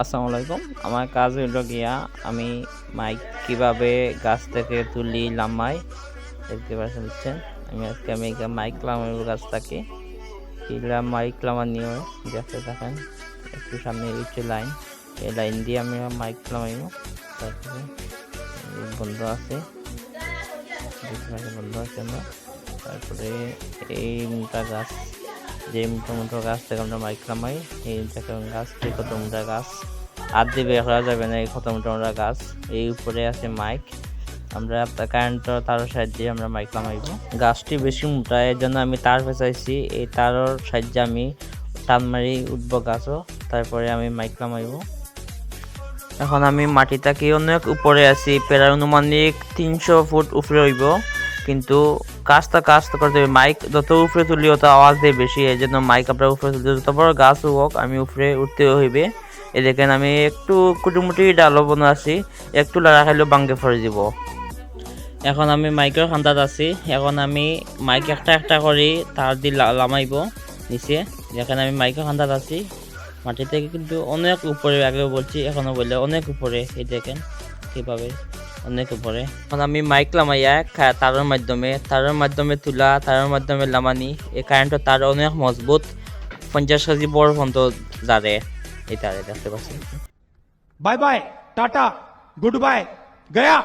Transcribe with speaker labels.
Speaker 1: আসসালামু আলাইকুম। আমার কাজ হইল গিয়া আমি মাইক কীভাবে গাছ থেকে তুলি লামাই দেখতে পাচ্ছেন, বুঝছেন? আমি আজকে আমি মাইক লামাইব গাছটাকে এইগুলা মাইক লামানিও দেখতে থাকেন, একটু সামনে হচ্ছে লাইন এই লাইন দিয়ে আমি মাইক লামাইব তারপরে বন্ধ আছে। বন্ধ আছে আমরা। তারপরে এই মোটা গাছ যে মোটো মোটো গাছ থেকে আমরা মাইক লামাই এই গাছ এই কত মোটা গাছ। আর দিয়ে বের করা যাবে না, এই কত মোটা মোটা গাছ। এই উপরে আছে মাইক। আমরা কারেন্টের তারের সাহায্যে আমরা মাইক লামাইব গাছটি বেশি মোটা, এর জন্য আমি তার ফেসাইছি। এই তারের সাহায্যে আমি টান মারি উঠবো গাছও। তারপরে আমি মাইক লামাইব এখন আমি মাটিটাকে অনেক উপরে আছি। প্রায় অনুমানিক তিনশো ফুট উপরে হইব। কিন্তু কাজটা কাজটা করতে হবে মাইক যত উপরে তুলি তত আওয়াজ দিয়ে বেশি, এই জন্য মাইক আপনার উপরে তুলতে যত বড় গাছ হোক, আমি উপরে উঠতে হইবে। এই দেখেন আমি একটু কুটুমুটি ডালো বনো আছি। একটু লড়া খাইলেও বাঙ্গে ফরে দিব। এখন আমি মাইকের খান্দাত আছি। এখন আমি মাইক একটা একটা করে, তার দিয়ে লামাইব নিচে। যেখানে আমি মাইকের খান্দাত আছি। মাটি থেকে কিন্তু অনেক উপরে আগে বলছি এখনও বললে অনেক উপরে। এই দেখেন কীভাবে অনেক উপরে এখন আমি মাইক লামাইয়া তারের মাধ্যমে তারের মাধ্যমে তুলা, তারের মাধ্যমে লামানি। এই কারেন্টের তার অনেক মজবুত। পঞ্চাশ কেজি বড় পর্যন্ত যারে এই তারে দেখতে পাচ্ছি
Speaker 2: bye bye tata goodbye Gaya